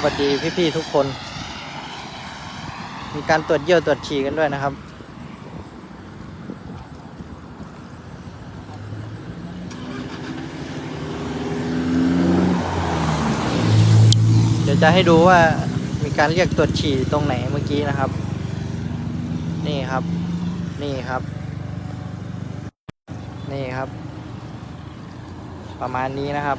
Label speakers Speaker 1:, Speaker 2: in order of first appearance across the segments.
Speaker 1: สวัสดีพี่ ๆ ทุกคน มีการตรวจเยี่ยวตรวจฉี่กันด้วยนะครับ เดี๋ยวจะให้ดูว่ามีการเรียกตรวจฉี่ตรงไหนเมื่อกี้นะครับ นี่ครับ นี่ครับ นี่ครับ ประมาณนี้นะครับ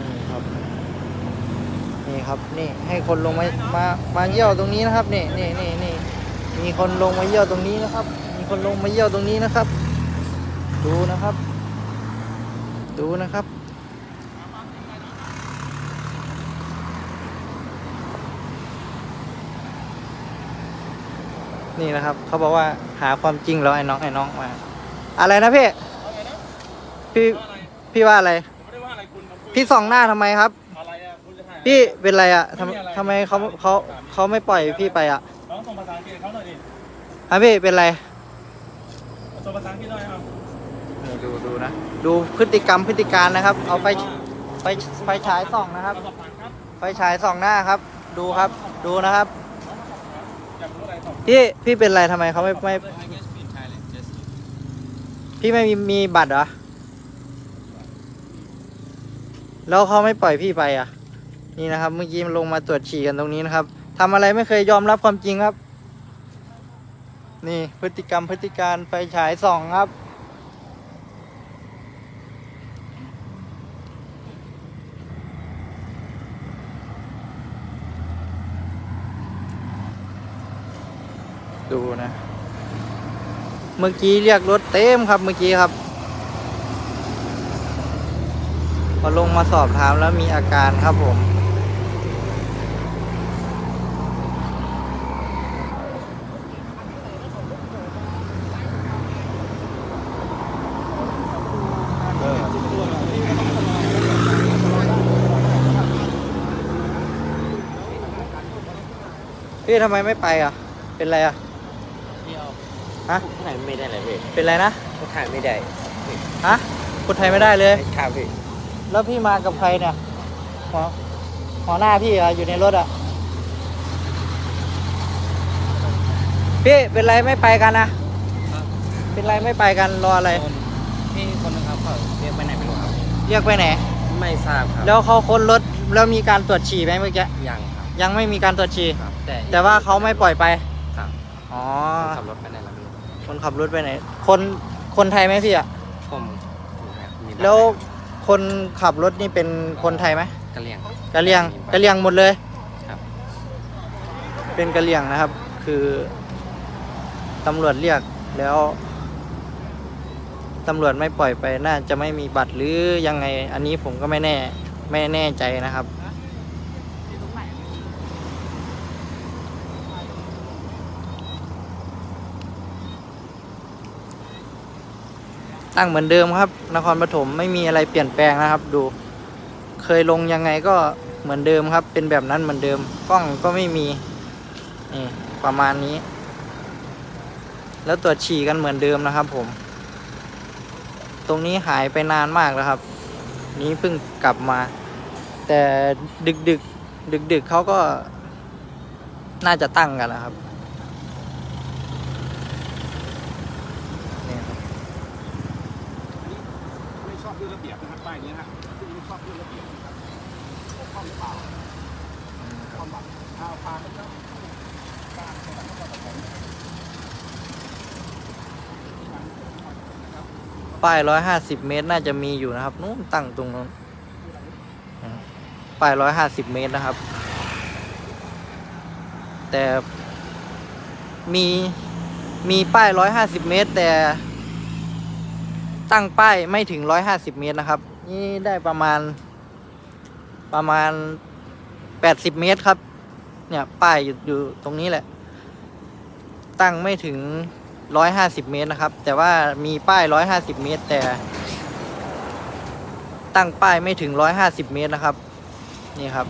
Speaker 1: นี่ครับ นี่ครับนี่ให้คนลงมามามาเยี่ยวตรงนี้นะครับนี่นี่นี่นี่มีคนลงมาเยี่ยวตรงนี้นะครับ มีคนลงมาเยี่ยวตรงนี้นะครับ ดูนะครับ ดูนะครับนี่นะครับเขาบอกว่าหาความจริงแล้วไอ้น้องไอ้น้องมา อะไรนะพี่พี่พี่ว่าอะไร
Speaker 2: ผมไม่ได้ว่าอะไรคุณผมคุย
Speaker 1: พี่ส่องหน้าทำไมครับ พี่เป็นไรอะทำ
Speaker 2: ไม่มีอะไร
Speaker 1: ทำไมเขาเขาเขาไม่ปล่อยพี่ไปอะ
Speaker 2: น้องส่งภาษาอังกฤษให้เขาหน่อยดิ
Speaker 1: อะพี่เป็นไร
Speaker 2: ส่งภาษาอังกฤษหน่อยครับ
Speaker 1: นี่ดูดูนะ ดูพฤติกรรมพฤติการนะครับ เอาไฟไฟไฟฉายส่องนะครับ
Speaker 2: สอบถามครับ
Speaker 1: ไฟฉายส่องหน้าครับ ดูครับ ดูนะครับ
Speaker 2: อยากรู้อะไรตอบ
Speaker 1: พี่พี่เป็นไรทำไมเขาไม่ไม่พี่ไม่มีมีบัตรเหรอ แล้วเขาไม่ปล่อยพี่ไปอะ นี่นะครับเมื่อกี้มันลงมาตรวจฉี่กันตรงนี้นะครับทำอะไรไม่เคยยอมรับความจริงครับ นี่พฤติกรรมพฤติการไฟฉายส่องครับ ดูนะ เมื่อกี้เรียกรถเต็มครับเมื่อกี้ครับพอลงมาสอบถามแล้วมีอาการครับผม พี่ทำไมไม่ไปอะ เป็นไรอะ
Speaker 3: พี่เอา
Speaker 1: ฮะ
Speaker 3: ถ่ายไม่ได้เลยพี่
Speaker 1: เป็นไรนะ
Speaker 3: ถ่ายไม่ได้
Speaker 1: ฮะพูดไทยไม่ได้เลย
Speaker 3: ครับพี่
Speaker 1: แล้วพี่มากับใครเนี่ยหัวหัวหน้าพี่อะอยู่ในรถอะพี่เป็นไรไม่ไปกันนะ เป็นไรไม่ไปกันรออะไร
Speaker 3: พี่คนนึงครับเขาเรียกไปไหนไม่รู้ครับ
Speaker 1: เรียกไปไหน
Speaker 3: ไม่ทราบครับ
Speaker 1: แล้วเขาค้นรถแล้วมีการตรวจฉี่ไหมเมื่อกี้
Speaker 3: ยังครับ
Speaker 1: ยังไม่มีการตรวจฉี่
Speaker 3: ครับแต่
Speaker 1: แต่ว่าเขาไม่ปล่อยไป
Speaker 3: ครับ
Speaker 1: อ๋อ
Speaker 3: คนขับรถไปไหนแล้วไม่รู้
Speaker 1: คนขับรถไปไหน คนคนไทยไหมพี่อะ
Speaker 3: ผมมีบัตร
Speaker 1: แล้วคนขับรถนี่เป็นคนไทยไหม
Speaker 3: กะเหรี่ยง
Speaker 1: กะเหรี่ยง
Speaker 3: มีบัตร
Speaker 1: กะเหรี่ยงหมดเลย
Speaker 3: ครับ
Speaker 1: เป็นกะเหรี่ยงนะครับ คือตำรวจเรียกแล้วตำรวจไม่ปล่อยไปน่าจะไม่มีบัตรหรือยังไงอันนี้ผมก็ไม่แน่ไม่แน่ใจนะครับ ตั้งเหมือนเดิมครับ นครปฐมไม่มีอะไรเปลี่ยนแปลงนะครับ ดู เคยลงยังไงก็เหมือนเดิมครับ เป็นแบบนั้นเหมือนเดิม กล้องก็ไม่มีนี่ประมาณนี้ แล้วตรวจฉี่กันเหมือนเดิมนะครับ ผม ตรงนี้หายไปนานมากแล้วครับ นี้เพิ่งกลับมา แต่ดึกดึกดึกดึกเขาก็น่าจะตั้งกันนะครับนี่ครับ
Speaker 2: ไม่ชอบด้วยระเบียบนะครับป้ายนี้นะฮะไม่ชอบด้วยระเบียบนะครับข้อมเปล่าข้อมบัตรเอาพาไปแล้วการจังหวัดนครปฐม
Speaker 1: ป้ายร้อยห้าสิบเมตร น่าจะมีอยู่นะครับนู้นตั้งตรงนู้นป้ายร้อยห้าสิบเมตรนะครับ แต่มีมีป้ายร้อยห้าสิบเมตร แต่ตั้งป้ายไม่ถึงร้อยห้าสิบเมตรนะครับ นี่ได้ประมาณประมาณแปดสิบเมตรครับ เนี่ยป้ายอยู่อยู่ตรงนี้แหละ ตั้งไม่ถึง ร้อยห้าสิบเมตรนะครับ แต่ว่ามีป้ายร้อยห้าสิบเมตร แต่ ตั้งป้ายไม่ถึงร้อยห้าสิบเมตรนะครับ นี่ครับ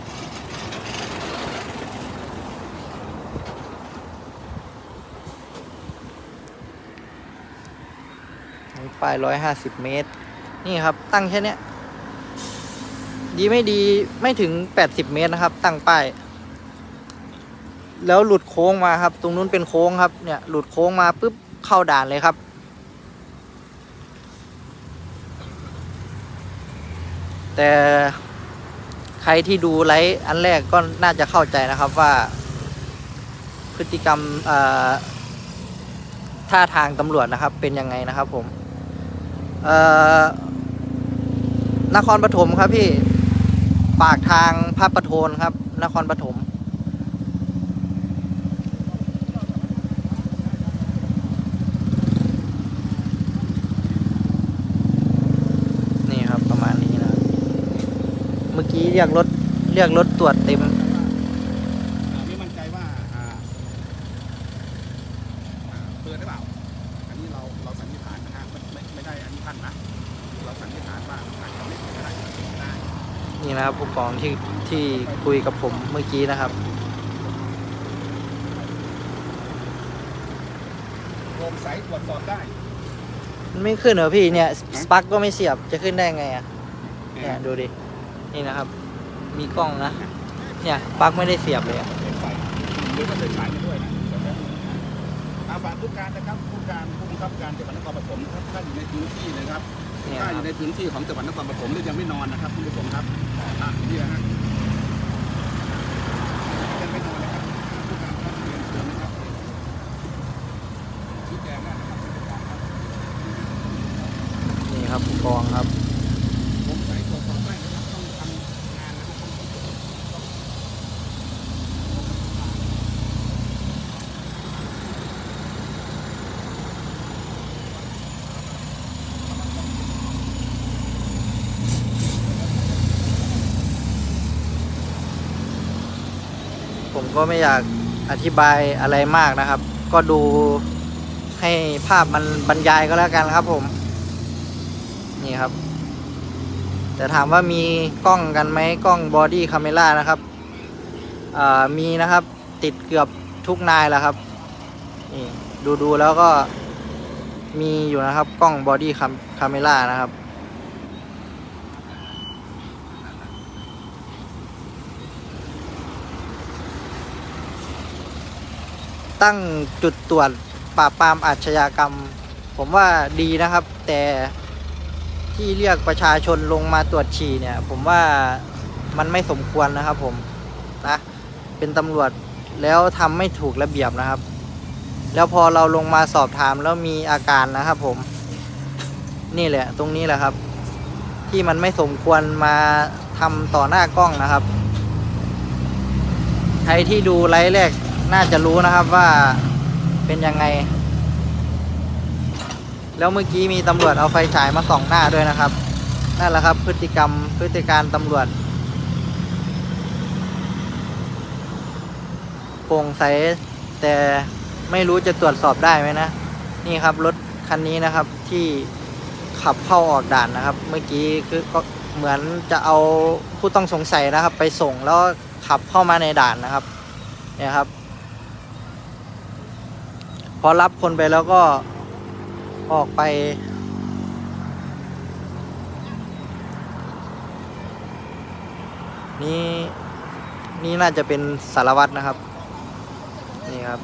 Speaker 1: ป้ายร้อยห้าสิบเมตร นี่ครับ ตั้งแค่เนี้ยดีไม่ดีไม่ถึง 80 เมตรนะครับ ตั้งป้ายแล้วหลุดโค้งมาครับ ตรงนู้นเป็นโค้งครับ เนี่ย หลุดโค้งมาปุ๊บ เข้าด่านเลยครับ แต่ใครที่ดูไลฟ์อันแรกก็น่าจะเข้าใจนะครับว่า พฤติกรรมท่าทางตำรวจนะครับเป็นยังไงนะครับผมนครปฐมครับพี่ ปากทางพระประโทนครับ นครปฐมนี่ครับประมาณนี้นะ เมื่อกี้เรียกรถเรียกรถตรวจเต็ม
Speaker 2: อ่าไม่มั่นใจว่าอ่าอ่าเปิดหรือเปล่า อันนี้เราเราสันนิษฐานนะฮะไม่ไม่ไม่ได้อันนี้ท่านนะเราสันนิษฐานว่าอาจจะไม่เปิดก็ได้ได้
Speaker 1: นี่นะครับผู้กองที่ที่คุยกับผมเมื่อกี้นะครับ
Speaker 2: โปร่งใสตรวจสอบได้
Speaker 1: มันไม่ขึ้นเหรอพี่เนี่ยสปักก็ไม่เสียบจะขึ้นได้ไงอะเนี่ยดูดินี่นะครับ มีกล้องนะ เนี่ยปลั๊กไม่ได้เสียบเลยอะ
Speaker 2: เปิดไฟหรือว่าเดินสายมาด้วยนะอาฝากผู้การนะครับผู้การผู้บังคับการจังหวัดนครปฐมครับท่านอยู่ในพื้นที่นะครับ
Speaker 1: เนี่ย
Speaker 2: ถ้า
Speaker 1: ค
Speaker 2: อ
Speaker 1: รับ
Speaker 2: ยู่ในพื้นที่ของจังหวัดนครปฐมแล้วยังไม่นอนนะครับคุณผู้ชมครับอะนี่นะฮะยังไม่นอนนะครับผู้การครับเรียนเชิญนะครับชี้แจงได้นะครับผู้การครับ
Speaker 1: นี่ครับผู้กองครับ
Speaker 2: ผมใส่ตรวจสอบได้นะครับต้องทำงานนะครับต้อง
Speaker 1: ผม ก็ไม่อยากอธิบายอะไรมากนะครับ ก็ดูให้ภาพมันบรรยายก็แล้วกันครับผม นี่ครับ แต่ถามว่ามีกล้องกันไหมกล้องบอดี้คาเมล่านะครับมีนะครับติดเกือบทุกนายแล้วครับ นี่ดูดูแล้วก็มีอยู่นะครับกล้องบอดี้คาเมล่านะครับ ตั้งจุดตรวจปราบปรามอาชญากรรม ผมว่าดีนะครับ แต่ที่เรียกประชาชนลงมาตรวจฉี่เนี่ย ผมว่ามันไม่สมควรนะครับผมนะเป็นตำรวจแล้วทำไม่ถูกระเบียบนะครับ แล้วพอเราลงมาสอบถามแล้วมีอาการนะครับผม นี่แหละ ตรงนี้แหละครับ ที่มันไม่สมควรมาทำต่อหน้ากล้องนะครับ ใครที่ดูไลฟ์แรก น่าจะรู้นะครับว่าเป็นยังไง แล้วเมื่อกี้มีตำรวจเอาไฟฉายมาส่องหน้าด้วยนะครับนั่นแหละครับ พฤติกรรมพฤติการตำรวจโปร่งใสแต่ไม่รู้จะตรวจสอบได้ไหมนะ นี่ครับรถคันนี้นะครับที่ขับเข้าออกด่านนะครับ เมื่อกี้คือก็เหมือนจะเอาผู้ต้องสงสัยนะครับ ไปส่งแล้วขับเข้ามาในด่านนะครับ เนี่ยครับ พอรับคนไปแล้วก็ออกไปนี่นี่น่าจะเป็นสารวัตรนะครับ นี่ครับ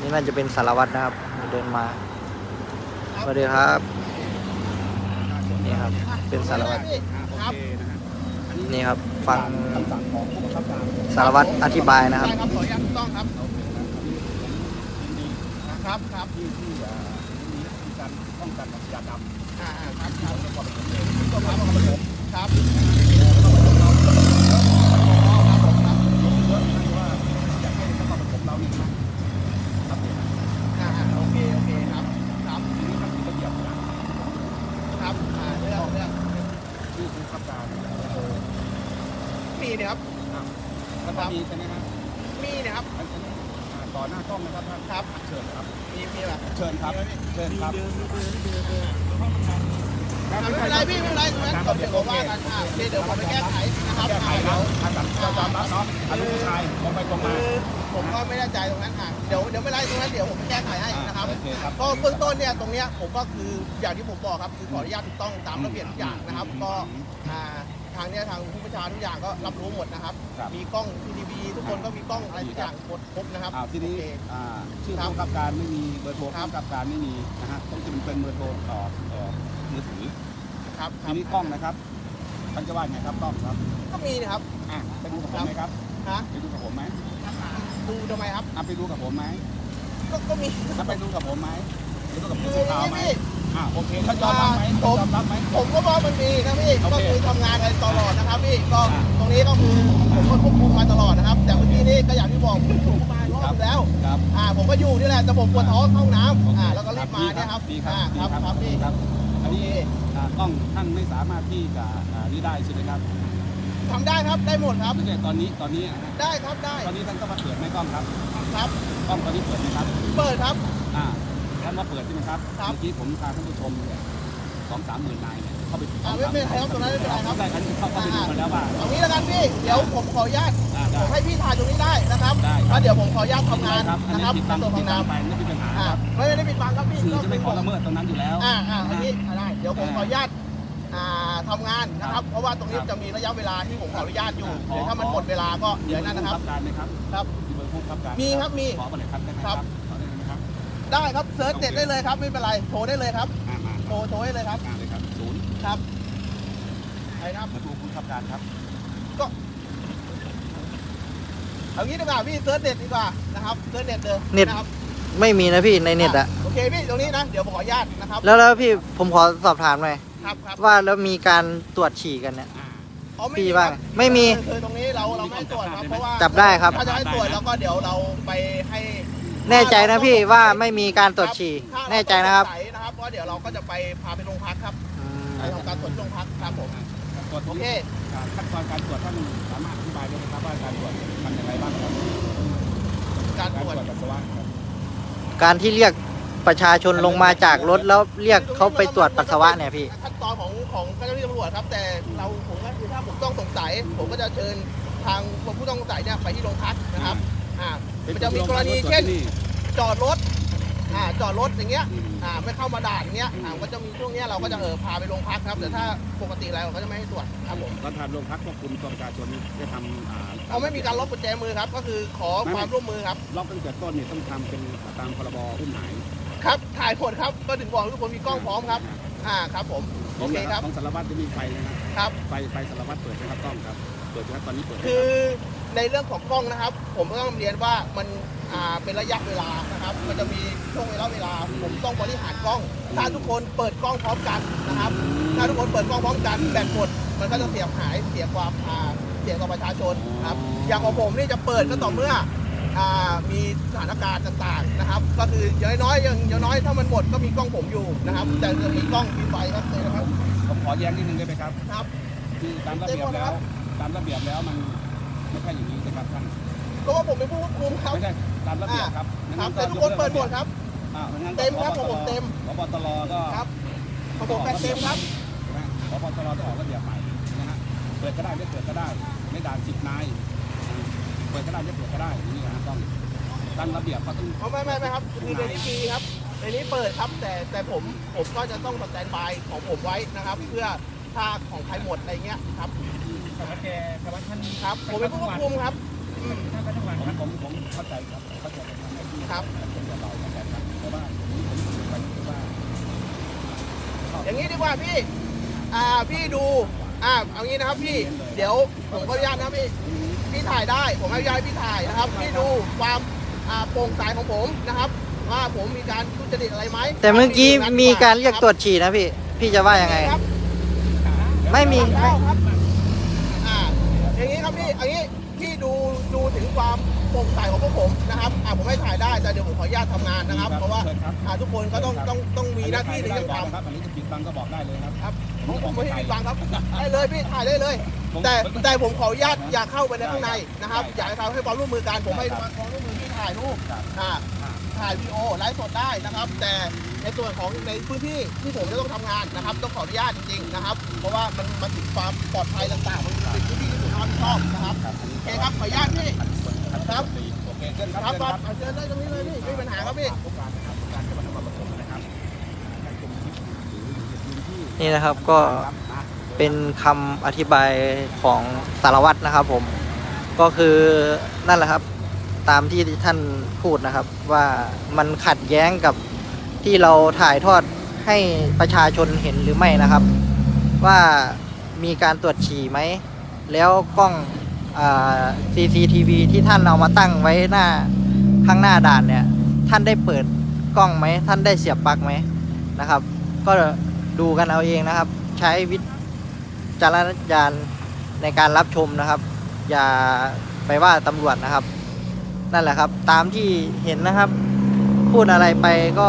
Speaker 1: นี่น่าจะเป็นสารวัตรนะครับเดินมาสวัสดีครับ นี่ครับ เป็นสารวัตร
Speaker 2: นี่
Speaker 1: ครับ ฟัง
Speaker 2: สาร
Speaker 1: วัตรอธิบายนะครับ
Speaker 4: ครับครับ
Speaker 2: ที่ที่อ่ามีมีการป้องกันอาชญากรรม
Speaker 4: อ่าอ่าครับค
Speaker 2: ที่
Speaker 4: รับ
Speaker 2: ของนครปฐมเองก็มาของนครปฐม
Speaker 4: ครับ ก็ไม่แน่ใจตรงนั้นอะเดี๋ยวเดี๋ยวไม่เป็นไรตรงนั้นเดี๋ยวผมไปแก้ไขให้นะครับ
Speaker 2: โอเคครับ
Speaker 4: ก็เบื้องต้นเนี่ยตรงเนี้ยผมก็คืออย่างที่ผมบอกครับคือขออนุญาตถูกต้องตามระเบียบทุกอย่างนะครับ ก็อ่าทางเนี้ยทางผู้ประชาทุกอย่างก็รับรู้หมดนะครับ
Speaker 2: ครับ
Speaker 4: มีกล้องทีวีทุกคนก็มีกล้องอะไรทุกอย่างหมดครบนะครับ
Speaker 2: อ้าวทีนี้
Speaker 4: โอเค
Speaker 2: อ่าชื่อ
Speaker 4: ครับ
Speaker 2: ผู้กำกับการไม่มีเบอร์โทร
Speaker 4: ครั
Speaker 2: ผู้
Speaker 4: บ
Speaker 2: กำกับการไม่มีนะฮะต้องจะเป็นเบอร์โทรต่อต่อมือถือ
Speaker 4: ครับค
Speaker 2: ที
Speaker 4: รับ
Speaker 2: นี้กล้องนะครับท่านจะว่าไงครับกล้องครับ
Speaker 4: ก็มีนะครับ
Speaker 2: อะไปดูกับผมไหมครับ
Speaker 4: ฮะ
Speaker 2: ไปดูกับผมไหม
Speaker 4: ดูทำไมครับ
Speaker 2: อะไปดูกับผมไหม
Speaker 4: ก็ก็มี
Speaker 2: ถ้าไปดูกับผมไหมไปดูกับ
Speaker 4: คื
Speaker 2: ผู้
Speaker 4: อ
Speaker 2: สื่อ
Speaker 4: อ
Speaker 2: ข่าว
Speaker 4: ย่าง
Speaker 2: ไหม
Speaker 4: นี้พี่
Speaker 2: อะโอเคท่านยอมรับไหม
Speaker 4: ผม
Speaker 2: ยอมรับไหม
Speaker 4: ผมก็ว่ามันมีนะพี่
Speaker 2: โอเค
Speaker 4: ก็คือทำงานกันตลอดนะครับพี่ ก็
Speaker 2: อ่า
Speaker 4: ตรงนี้ก็คือผมก็ควบคุมมาตลอดนะครับ แต่เมื่อกี้นี้ก็อย่างที่บอกผมอยู่มารอบแล้ว
Speaker 2: ครับ
Speaker 4: อ่า ผมก็อยู่นี่แหละ แต่ผมปวดท้องเข้าห้องน้
Speaker 2: โอำเค
Speaker 4: อ่า แล้วก็รีบมาเนี่ยครับ
Speaker 2: ดีครั
Speaker 4: อ่า
Speaker 2: บดี
Speaker 4: ครับ ครับพี่
Speaker 2: ครับ อันนี้อ่ากล้องท่านไม่สามารถที่จะอ่านี่ได้ใช่ไหมครับ
Speaker 4: ทำได้ครับได้หมดครับ
Speaker 2: ไม่ใช่ตอนนี้ตอนนี้อะ
Speaker 4: ได้ครับได้
Speaker 2: ตอนนี้ท่านก็มาเปิดไหมกล้องครับ
Speaker 4: ครับ
Speaker 2: กล้องตอนนี้เปิดไหมครับ
Speaker 4: เปิดครับ
Speaker 2: อ่าท่านมาเปิดใช่ไหมครับ
Speaker 4: ครับ
Speaker 2: เมื่อกี้ผมพาท่านผู้ชมเนี่ยสองสามหมื่นนายเนี่ยเข้าไป
Speaker 4: อ่าไม่เป็นไรครับตรงนั้นไม่เป็นไรครับ
Speaker 2: ได้อันนี้เข้าเข้าไปดูมาแล้วว่า
Speaker 4: เอางี้แล้วกันพี่เดี๋ยวผมขออนุญาต
Speaker 2: อ่า
Speaker 4: ผ
Speaker 2: ได้
Speaker 4: มให้พี่ถ่ายตรงนี้ได้นะครับ
Speaker 2: ได้ครับ
Speaker 4: แล้วเดี๋ยวผมขออนุญาตทำงาน
Speaker 2: ครับอัน
Speaker 4: นะ
Speaker 2: นี้
Speaker 4: ครับ
Speaker 2: ติด
Speaker 4: ใน
Speaker 2: ตั้ง
Speaker 4: ส่วนข
Speaker 2: ติ
Speaker 4: อง
Speaker 2: ดตั้ง
Speaker 4: น้ำ
Speaker 2: ไปไม่มีปัญหา
Speaker 4: อ่า
Speaker 2: ครับ
Speaker 4: ไม่ได้ปิดบังครับพี่
Speaker 2: สื่อ
Speaker 4: ก็
Speaker 2: จะไม่ขอละเมิดตรงนั้นอยู่แล้ว
Speaker 4: อ่าอ่าอันนี้
Speaker 2: นะฮะ
Speaker 4: อ่าได้เดี๋ยวผมขออนุญาตอ่า ทำงานนะครับ เพราะว่าตรงนี้
Speaker 2: ครับ
Speaker 4: จะมีระยะเวลาที่ผมขออนุญาตอยู่
Speaker 2: ขอ
Speaker 4: เดี๋ยวถ้ามันหมดเวลาก็เดี๋ยวนั่นนะครับ
Speaker 2: มีเบอร์ผู้กำกับการไหมครับ
Speaker 4: ครับ
Speaker 2: มีเบอร์ผู้กำกับการ
Speaker 4: มีครับมี
Speaker 2: ขอมาเลยครับได้ไหมครับขอได้ไหมครับ
Speaker 4: ได้ครับเซิร์ชเน็ตได้เลยครับไม่เป็นไรโทรได้เลยครับ
Speaker 2: อ่ามา
Speaker 4: โทรโทรได้เลยครับ
Speaker 2: มาเลยครับศูนย์
Speaker 4: ครับไอ้ครับ
Speaker 2: เบอร์ผู้กำกับการครับ
Speaker 4: เอางี้ดีกว่าพี่เซิร์ชเน็ตดีกว่านะครับเซิร์ชเน็ตเดิม
Speaker 1: เน็ต
Speaker 4: นะครับ
Speaker 1: ไม่มีนะพี่ในเน็ตอะ
Speaker 4: โอเคพี่ตรงนี้นะเดี๋ยวผมขออนุญาตนะครับ
Speaker 1: แล้วแล้วพี่ผมขอสอบถามหน่อย
Speaker 4: ครับครับ
Speaker 1: ว่าแล้วมีการตรวจฉี่กันเนี่ย
Speaker 2: อ่า
Speaker 4: อ๋อไม่
Speaker 1: พี่
Speaker 4: มี
Speaker 1: บ้าง
Speaker 4: ครับ
Speaker 1: ไม่มี
Speaker 4: คือคือตรงนี้เราเราไม่ให้ตรวจครับเพราะว่า
Speaker 1: จับได้ครับ
Speaker 4: ถ้าจะให้ตรวจแล้วก็เดี๋ยวเราไปให้
Speaker 1: แน่ใจนะพี่ว่าไม่มีการตรวจฉี่
Speaker 4: ถ้าเา
Speaker 1: แน่ใจนะครับ
Speaker 4: สงสัยนะครับเพราะเดี๋ยวเราก็จะไปพาไปโรงพักครับ
Speaker 1: อืม
Speaker 4: ไปทำการตรวจที่โรงพักครับผม
Speaker 2: ตรวจ
Speaker 4: โอเค
Speaker 2: การขั้นตอนการตรวจท่านสามารถอธิบายได้ไหมครับว่าการตรวจทำอย่างไรบ้างครับ
Speaker 4: การ
Speaker 2: การ
Speaker 4: ตรวจ
Speaker 2: ตรวจปัสสาวะครับ
Speaker 1: การที่เรียก ประชาชนลงมาจากรถแล้วเรียกเขาไปตรวจปัสสาวะเนี่ยพี่
Speaker 4: ขั้นตอนของของเจ้าหน้าที่ตำรวจครับ แต่เราผมก็คือถ้าผมต้องสงสัย ผมก็จะเชิญทางผู้ต้องสงสัยเนี่ยไปที่โรงพักนะครับอ่ามันจะมีกรณีเช่น จอดรถอ่าจอดรถอย่างเงี้ย
Speaker 2: อืม
Speaker 4: อ่าไม่เข้ามาด่านอย่างเงี้ยอ่าก็จะมีช่วงเนี้ยเราก็จะเออพาไปโรงพักครับแต่ถ้าปกติแล้วเราก็จะไม่ให้ตรวจครับผม
Speaker 2: ตอนทานโรงพักควบคุมตัวประชาชนได้ทำอ่า
Speaker 4: เขาไม่มีการล็อกกุญแจมือครับ ก็คือขอความร่วมมือครับ
Speaker 2: ล็อกตั้งแต่ต้นเนี่ยต้องทำเป็นตามพรบอุ้มหาย
Speaker 4: ครับถ่ายผลครับก็ถึงบอกทุกคนมีกล้องพร้อมครับ อ่าครับผมโอเคครับ
Speaker 2: ของสารวัตรจะมีไฟนะครับ
Speaker 4: ครับ
Speaker 2: ไฟไฟสารวัตรเปิดนะครับกล้องครับเปิดนะครับตอนนี้เปิดนะ
Speaker 4: คื
Speaker 2: รับ
Speaker 4: อในเรื่องของกล้องนะครับ ผมก็ต้องเรียนว่ามันอ่าเป็นระยะเวลานะครับ มันจะมีช่วงเวลาเวลา ผมต้องบริหารกล้อง ถ้าทุกคนเปิดกล้องพร้อมกันนะครับ ถ้าทุกคนเปิดกล้องพร้อมกันแบตหมดมันก็จะเสียหายเสียความอ่าเสียต่อประชาชนครับ อย่างของผมนี่จะเปิดก็ต่อเมื่ออ่า มีสถานการณ์ต่างๆนะครับ ก็คืออย่างน้อยๆอย่างอย่างน้อยถ้ามันหมดก็มีกล้องผมอยู่นะครับ แต่จะมีกล้องมีไฟครับเลยนะครับ
Speaker 2: ผมขอแย้งนิดนึงได้ไหมครับ
Speaker 4: ครับ
Speaker 2: คือตามระเบียบแล้วตามระเบียบแล้วมันไม่ใช่อย่างนี้นะครับท่าน
Speaker 4: ก็ว่าผมเป็นผู้ควบคุมครับ
Speaker 2: ไม่ใช่ตามระเบียบครับ
Speaker 4: ครับแต่ทุกคนเปิดหมดครับ
Speaker 2: อ่างั้นก็
Speaker 4: เต็มครับของผมเต็ม
Speaker 2: พบตรก็
Speaker 4: ครับของผมแปดเต็มครับ
Speaker 2: ใช่ไหมพบตรต้องออกระเบียบใหม่นะฮะเปิดก็ได้ไม่เปิดก็ได้ไม่ด่านสิบนายอ่าเปิดก็ได้ไม่เปิดก็ได้อย่างนี้นะฮะต้องตามระเบียบเขาต้อง
Speaker 4: เอาไม่ไม่ไม่ครับคือในนี้มีครับในนี้เปิดครับแต่แต่ผมผมก็จะต้องสแตนบายของผมไว้นะครับ เพื่อถ้าของใครหมดอะไรเงี้ยครับ
Speaker 3: สวัสดีสวัสดีท่าน
Speaker 4: ครับผมเป็นผู้ควบคุมครับอืม
Speaker 3: ท่านประจังหวัด
Speaker 2: ผม
Speaker 3: ครับ
Speaker 2: ผมผมเข้าใจครับเข้าใจในทางหน้าที่
Speaker 4: ครับ
Speaker 2: เป็นกับเราเข้าใจครับแต่ว่าผมผมรู้สึกว่า
Speaker 4: อย่างนี้ดีกว่าพี่ อ่าพี่ดูอ่าเอางี้นะครับพี่ เดี๋ยวผมขออนุญาตนะพี่ พี่ถ่ายได้ ผมอนุญาตให้พี่ถ่ายนะครับ พี่ดูความอ่าโปร่งใสของผมนะครับ ว่าผมมีการทุจริตอะไรไหม
Speaker 1: แต่เมื่อกี้มีการเรียกตรวจฉี่นะพี่ พี่จะว่ายังไง
Speaker 4: ครับ
Speaker 1: ไม่มี
Speaker 4: ได้ครับอ่าอย่างนี้ครับพี่อย่างนี้พี่ดูดูถึงความโปร่งใสของพวกผมนะครับอ่าผมให้ถ่ายได้แต่เดี๋ยวผมขออนุญาตทำงานนะครับ เพราะว่า
Speaker 2: ชิญครับ
Speaker 4: อ่าทุกคนก็ต้องต้องต้องมีหน้าที่ในเรื่อง
Speaker 2: ได้
Speaker 4: ทำ
Speaker 2: ครับอันนี้จะปิดบังก็บอกได้เลยครับ
Speaker 4: ครับผมผมไม่ให้ปิดบังครับได้เลยพี่ถ่ายได้เลย แต่แต่ผมขออนุญาตอย่าเข้าไปในข้างในนะครับอยากให้เขาให้ความร่วมมือกันผมให้ความร่วมมือที่ถ่ายรูป
Speaker 2: ครับ
Speaker 4: อ่าถ่ายวีดีโอไลฟ์สดได้นะครับ แต่ในส่วนของในพื้นที่ที่ผมจะต้องทำงานนะครับ ต้องขออนุญาตจริงๆนะครับ เพราะว่ามันมันถึงความปลอดภัยต่างๆมันเป็นพื้นที่ที่ผมรับผิดชอบนะครับ
Speaker 2: ครับอันนี้
Speaker 4: โอเคครับขออนุญาตพี่ครับ
Speaker 2: โอเคเชิญค
Speaker 4: ค
Speaker 2: รั
Speaker 4: รั
Speaker 2: บบเชิญ
Speaker 4: ค
Speaker 2: ค
Speaker 4: รั
Speaker 2: รั
Speaker 4: บบเอาเชิญได้ตรงนี้เลยพี่ไม่มีปัญหาครับพี่
Speaker 2: ผู้การนะครับผู้การจังหวัดนครปฐมนะครับให้ชมคลิปหรืออยู่ในพื้นที่
Speaker 1: นี่นะครับก็
Speaker 2: ครับนะโด
Speaker 1: เป็นคำอธิบายของสารวัตรนะครับผม ก็คือนั่นแหละครับ ตามที่ท่านพูดนะครับ ว่ามันขัดแย้งกับที่เราถ่ายทอดให้ประชาชนเห็นหรือไม่นะครับ ว่ามีการตรวจฉี่ไหม แล้วกล้องอ่า CCTV ที่ท่านเอามาตั้งไว้หน้าข้างหน้าด่านเนี่ย ท่านได้เปิดกล้องไหม ท่านได้เสียบปลั๊กไหมนะครับ ก็ดูกันเอาเองนะครับ ใช้วิ จารณญาณในการรับชมนะครับ อย่าไปว่าตำรวจนะครับ นั่นแหละครับ ตามที่เห็นนะครับ พูดอะไรไปก็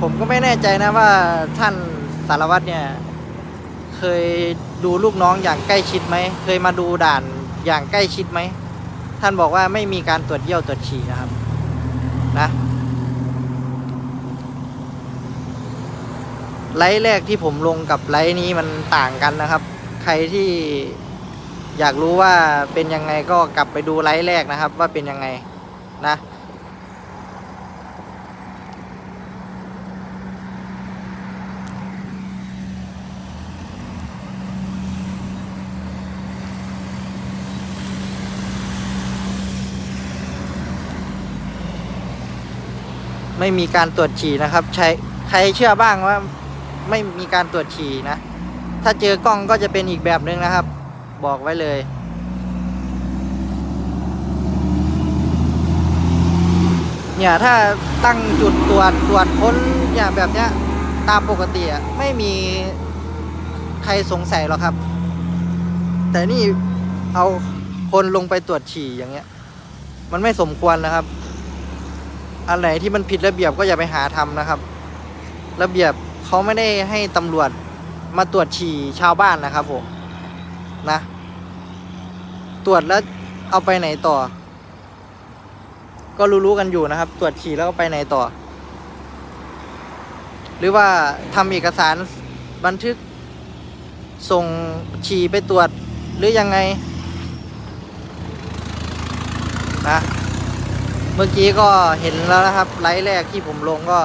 Speaker 1: ผมก็ไม่แน่ใจนะว่าท่านสารวัตรเนี่ย เคยดูลูกน้องอย่างใกล้ชิดไหม เคยมาดูด่านอย่างใกล้ชิดไหม ท่านบอกว่าไม่มีการตรวจเยี่ยวตรวจฉี่นะครับ นะ ไลฟ์แรกที่ผมลงกับไลฟ์นี้มันต่างกันนะครับ ใครที่อยากรู้ว่าเป็นยังไงก็กลับไปดูไลฟ์แรกนะครับ ว่าเป็นยังไงนะ ไม่มีการตรวจฉี่นะครับ ใช้ใครเชื่อบ้างว่า ไม่มีการตรวจฉี่นะ ถ้าเจอกล้องก็จะเป็นอีกแบบหนึ่งนะครับ บอกไว้เลยเนี่ยถ้าตั้งจุดตรวจตรวจค้นอย่างแบบเนี้ยตามปกติอะไม่มีใครสงสัยหรอกครับ แต่นี่เอาคนลงไปตรวจฉี่อย่างเงี้ย มันไม่สมควรนะครับ อันไหนที่มันผิดระเบียบก็อย่าไปหาทำนะครับ ระเบียบ เขาไม่ได้ให้ตำรวจมาตรวจฉี่ชาวบ้านนะครับผมนะ ตรวจแล้วเอาไปไหนต่อ ก็รู้ๆกันอยู่นะครับ ตรวจฉี่แล้วก็ไปไหนต่อ หรือว่าทำเอกสารบันทึก ส่งฉี่ไปตรวจหรือยังไงนะเมื่อกี้ก็เห็นแล้วนะครับ ไลฟ์แรกที่ผมลงก็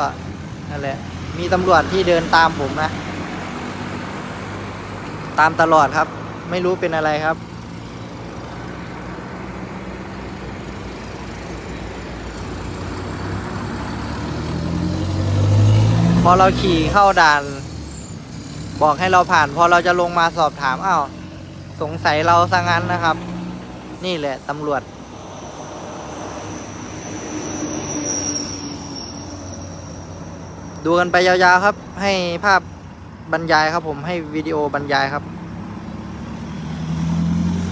Speaker 1: นั่นแหละ มีตำรวจที่เดินตามผมนะ ตามตลอดครับ ไม่รู้เป็นอะไรครับ พอเราขี่เข้าด่าน บอกให้เราผ่าน พอเราจะลงมาสอบถามอ้าวสงสัยเราซะงั้นนะครับ นี่แหละตำรวจ ดูกันไปยาวๆครับ ให้ภาพบรรยายครับผมให้วิดีโอบรรยายครับ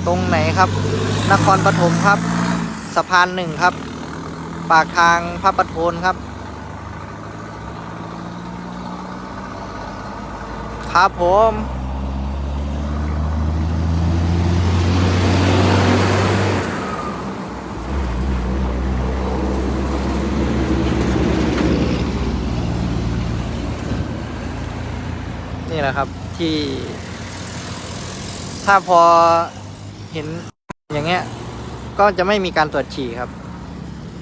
Speaker 1: ตรงไหนครับ นครปฐมครับ สะพานหนึ่งครับ ปากทางพระประโทนครับ ครับผม นี่แหละครับที่ ถ้าพอเห็นอย่างเงี้ย ก็จะไม่มีการตรวจฉี่ครับ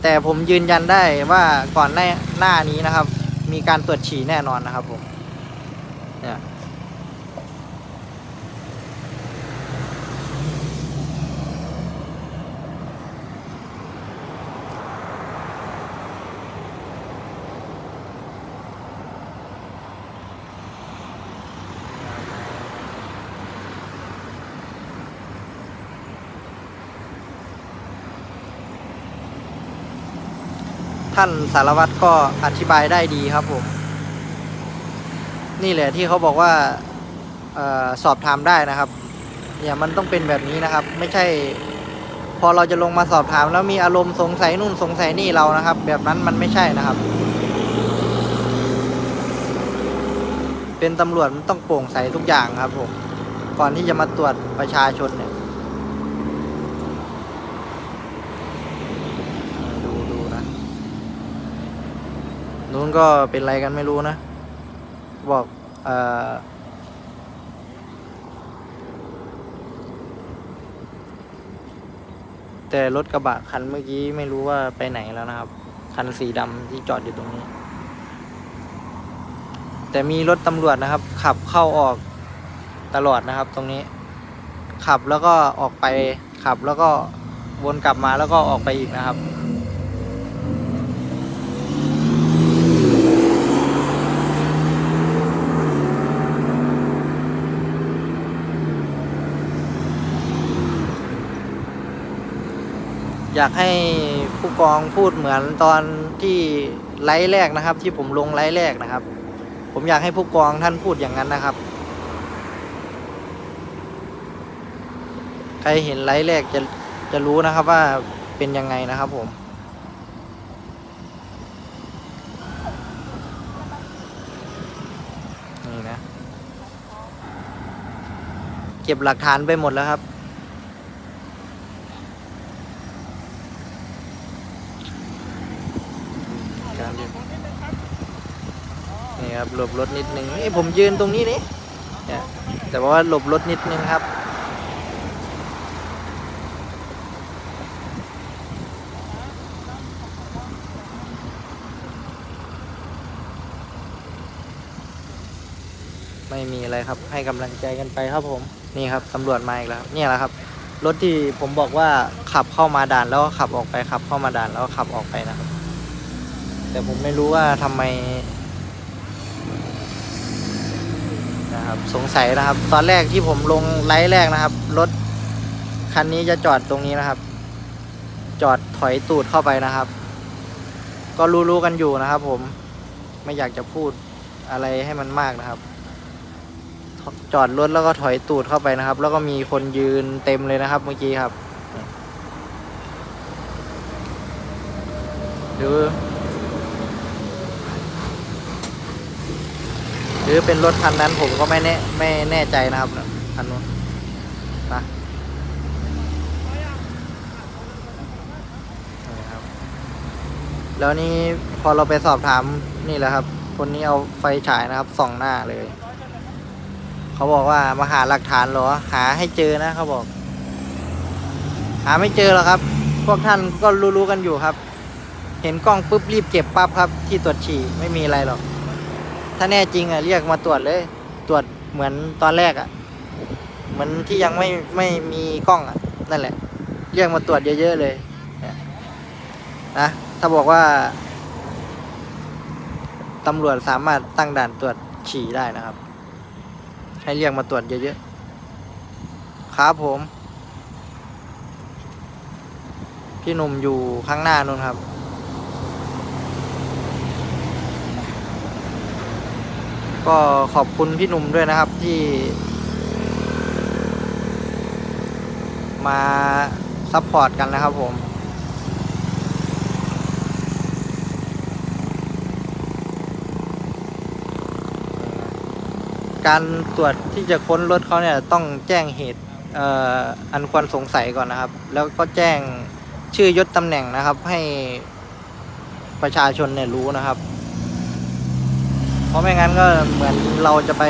Speaker 1: แต่ผมยืนยันได้ว่าก่อนหน้าหน้านี้นะครับ มีการตรวจฉี่แน่นอนนะครับผมเนี่ย ท่านสารวัตรก็อธิบายได้ดีครับผม นี่แหละที่เขาบอกว่าออสอบถามได้นะครับเนี่ยมันต้องเป็นแบบนี้นะครับ ไม่ใช่ พอเราจะลงมาสอบถาม แล้วมีอารมณ์สงสัยนู่นสงสัยนี่เรานะครับ แบบนั้นมันไม่ใช่นะครับ เป็นตำรวจมันต้องโปร่งใสทุกอย่างครับผมก่อนที่จะมาตรวจประชาชนเนี่ย ดูดูนะ นู้นก็เป็นไรกันไม่รู้นะ บอกเอ่อแต่รถกระบะคันเมื่อกี้ไม่รู้ว่าไปไหนแล้วนะครับ คันสีดำที่จอดอยู่ตรงนี้ แต่มีรถตำรวจนะครับ ขับเข้าออกตลอดนะครับ ตรงนี้ ขับแล้วก็ออกไปขับแล้วก็วนกลับมาแล้วก็ออกไปอีกนะครับ อยากให้ผู้กองพูดเหมือนตอนที่ไลฟ์แรกนะครับ ที่ผมลงไลฟ์แรกนะครับ ผมอยากให้ผู้กองท่านพูดอย่างนั้นนะครับ ใครเห็นไลฟ์แรกจะจะรู้นะครับว่าเป็นยังไงนะครับผมนี่นะ เก็บหลักฐานไปหมดแล้วครับ การเรียนนี่ครับ หลบรถนิดนึงนี่ผมยืนตรงนี้นี่แต่ว่าหลบรถนิดนึงครับ ไม่มีอะไรครับให้กำลังใจกันไปครับผมนี่ครับตำรวจมาอีกแล้วเนี่ยแหละครับ รถที่ผมบอกว่าขับเข้ามาด่านแล้วก็ขับออกไปขับเข้ามาด่านแล้วก็ขับออกไปนะครับ แต่ผมไม่รู้ว่าทำไม นะครับ สงสัยนะครับ ตอนแรกที่ผมลงไลฟ์แรกนะครับ รถคันนี้จะจอดตรงนี้นะครับ จอดถอยตูดเข้าไปนะครับ ก็รู้ๆกันอยู่นะครับ ผมไม่อยากจะพูดอะไรให้มันมากนะครับ จอดรถแล้วก็ถอยตูดเข้าไปนะครับ แล้วก็มีคนยืนเต็มเลยนะครับ เมื่อกี้ครับหรือ รือเป็นรถคันนั้นผมก็ไม่แน่ไม่แน่ใจนะครับคันนู้นนะนี่ครับแล้วนี่พอเราไปสอบถามนี่แหละครับ คนนี้เอาไฟฉายนะครับส่องหน้าเลย เขาบอกว่ามาหาหลักฐานเหรอ หาให้เจอนะเขาบอก หาไม่เจอหรอกครับ พวกท่านก็รู้ๆกันอยู่ครับ เห็นกล้องปุ๊บรีบเก็บปั๊บครับ ที่ตรวจฉี่ไม่มีอะไรหรอก ถ้าแน่จริงอะเรียกมาตรวจเลย ตรวจเหมือนตอนแรกอะ เหมือนที่ยังไม่ไม่มีกล้องอะ นั่นแหละ เรียกมาตรวจเยอะๆเลยเนี่ยนะถ้าบอกว่าตำรวจสามารถตั้งด่านตรวจฉี่ได้นะครับ ให้เรียกมาตรวจเยอะๆครับผม พี่หนุ่มอยู่ข้างหน้านู่นครับ ก็ขอบคุณพี่หนุ่มด้วยนะครับที่ มาซัพพอร์ตกันนะครับผมการตรวจที่จะค้นรถเขาเนี่ยต้องแจ้งเหตุอ,อ,อันควรสงสัยก่อนนะครับ แล้วก็แจ้งชื่อยศตำแหน่งนะครับ ให้ประชาชนเนี่ยรู้นะครับ เพราะไม่งั้นก็เหมือนเราจะไป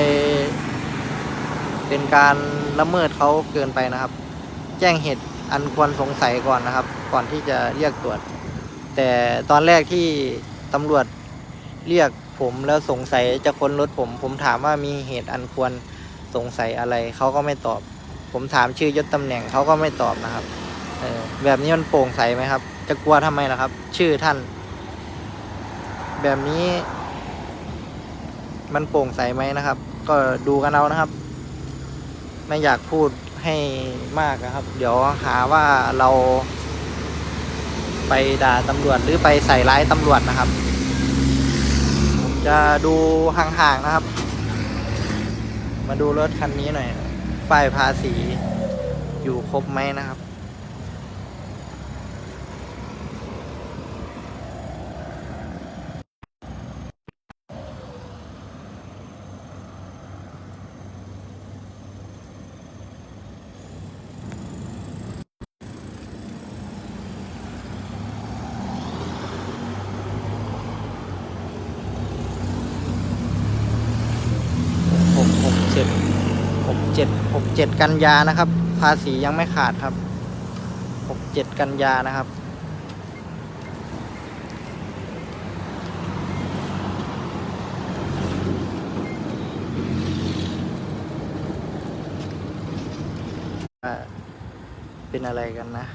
Speaker 1: เป็นการละเมิดเขาเกินไปนะครับ แจ้งเหตุอันควรสงสัยก่อนนะครับ ก่อนที่จะเรียกตรวจ แต่ตอนแรกที่ตำรวจเรียกผมแล้วสงสัยจะค้นรถผม ผมถามว่ามีเหตุอันควรสงสัยอะไรเขาก็ไม่ตอบ ผมถามชื่อยศตำแหน่งเขาก็ไม่ตอบนะครับเออแบบนี้มันโปร่งใสไหมครับ จะกลัวทำไมล่ะครับ ชื่อท่าน แบบนี้ มันโปร่งใสไหมนะครับ ก็ดูกันเอานะครับ ไม่อยากพูดให้มากนะครับ เดี๋ยวหาว่าเราไปด่าตำรวจหรือไปใส่ร้ายตำรวจนะครับผมจะดูห่างๆนะครับ มาดูรถคันนี้หน่อยป้ายภาษีอยู่ครบไหมนะครับ เจ็ดกันยานะครับ ภาษียังไม่ขาดครับหกเจ็ดกันยานะครับ เป็นอะไรกันนะ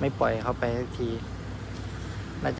Speaker 1: ไม่ปล่อยเขาไปสักที